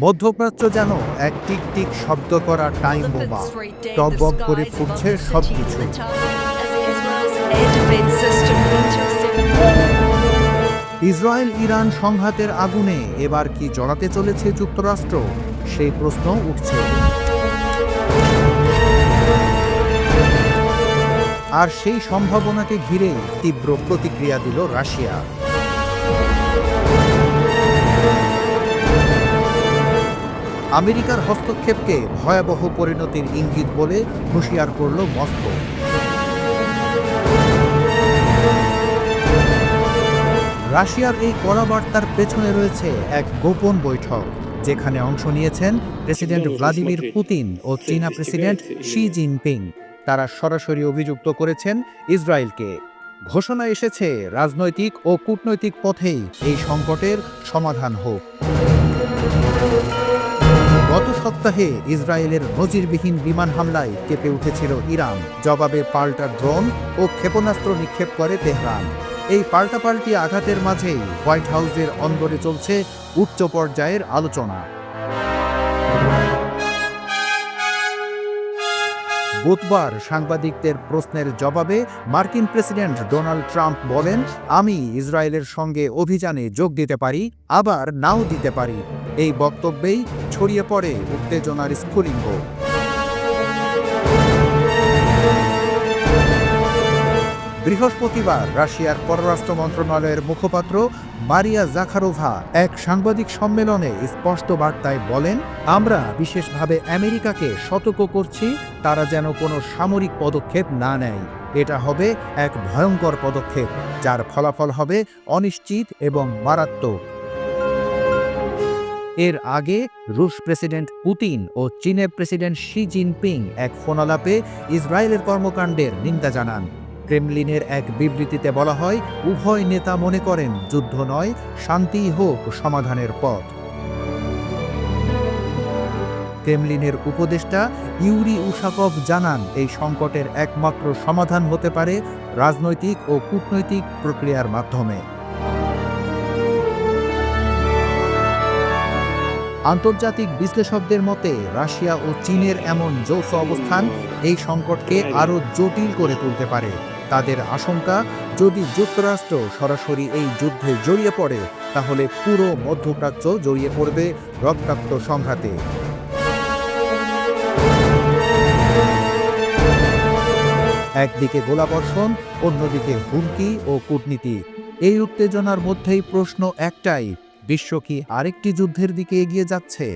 মধ্যপ্রাচ্য যেন এক টিক টিক শব্দ করা টাইম বোমা fifth টপ the বক করে ফুটছে system intercepted ইসরায়েল ইরান সংঘাতের আগুনে এবার কি জড়াতে চলেছে যুক্তরাষ্ট্র? সেই প্রশ্ন উঠছে। আর সেই সম্ভাবনাকে ঘিরে তীব্র প্রতিক্রিয়া দিল রাশিয়া। আমেরিকার হস্তক্ষেপকে ভয়াবহ পরিণতির ইঙ্গিত বলে হুঁশিয়ার করল মস্কো। রাশিয়ার এই কড়া বার্তার পেছনে রয়েছে এক গোপন বৈঠক, যেখানে অংশ নিয়েছেন প্রেসিডেন্ট ভ্লাদিমির পুতিন ও চীনা প্রেসিডেন্ট শি জিনপিং। তারা সরাসরি অভিযুক্ত করেছেন ইসরায়েলকে। ঘোষণা এসেছে, রাজনৈতিক ও কূটনৈতিক পথেই এই সংকটের সমাধান হোক। সপ্তাহে ইসরায়েলের নজিরবিহীন বিমান হামলায় কেঁপে উঠেছিল ইরান। জবাবে পাল্টা ড্রোন ও ক্ষেপণাস্ত্র নিক্ষেপ করে তেহরান। এই পাল্টাপাল্টি আঘাতের মাঝেই হোয়াইট হাউসের অন্দরে চলছে উচ্চ পর্যায়ের আলোচনা। বুধবার সাংবাদিকদের প্রশ্নের জবাবে মার্কিন প্রেসিডেন্ট ডোনাল্ড ট্রাম্প বলেন, আমি ইসরায়েলের সঙ্গে অভিযানে যোগ দিতে পারি, আবার নাও দিতে পারি। এই বক্তব্যেই ছড়িয়ে পড়ে উত্তেজনার স্ফুলিঙ্গ। বৃহস্পতিবার রাশিয়ার পররাষ্ট্র মন্ত্রণালয়ের মুখপাত্র মারিয়া জাখারোভা এক সাংবাদিক সম্মেলনে স্পষ্ট বার্তায় বলেন, আমরা বিশেষভাবে আমেরিকাকে সতর্ক করছি, তারা যেন কোনো সামরিক পদক্ষেপ না নেয়। এটা হবে এক ভয়ঙ্কর পদক্ষেপ, যার ফলাফল হবে অনিশ্চিত এবং মারাত্মক। এর আগে রুশ প্রেসিডেন্ট পুতিন ও চীনের প্রেসিডেন্ট শি জিনপিং এক ফোনালাপে ইসরায়েলের কর্মকাণ্ডের নিন্দা জানান। ক্রেমলিনের এক বিবৃতিতে বলা হয়, উভয় নেতা মনে করেন যুদ্ধ নয় শান্তিই হোক সমাধানের পথ। ক্রেমলিনের উপদেষ্টা ইউরি উশাকভ জানান, এই সংকটের একমাত্র সমাধান হতে পারে রাজনৈতিক ও কূটনৈতিক প্রক্রিয়ার মাধ্যমে। আন্তর্জাতিক বিশ্লেষকদের মতে, রাশিয়া ও চীনের এমন যৌথ অবস্থান এই সংকটকে আরও জটিল করে তুলতে পারে। তাদের আশঙ্কা, যদি যুক্তরাষ্ট্র সরাসরি এই যুদ্ধে জড়িয়ে পড়ে, তাহলে পুরো মধ্যপ্রাচ্য জড়িয়ে পড়বে রক্তাক্ত সংঘাতে। একদিকে গোলাবর্ষণ, অন্যদিকে হুমকি ও কূটনীতি। এই উত্তেজনার মধ্যেই প্রশ্ন একটাই বিশ্ব কি আরেকটি যুদ্ধের দিকে এগিয়ে যাচ্ছে?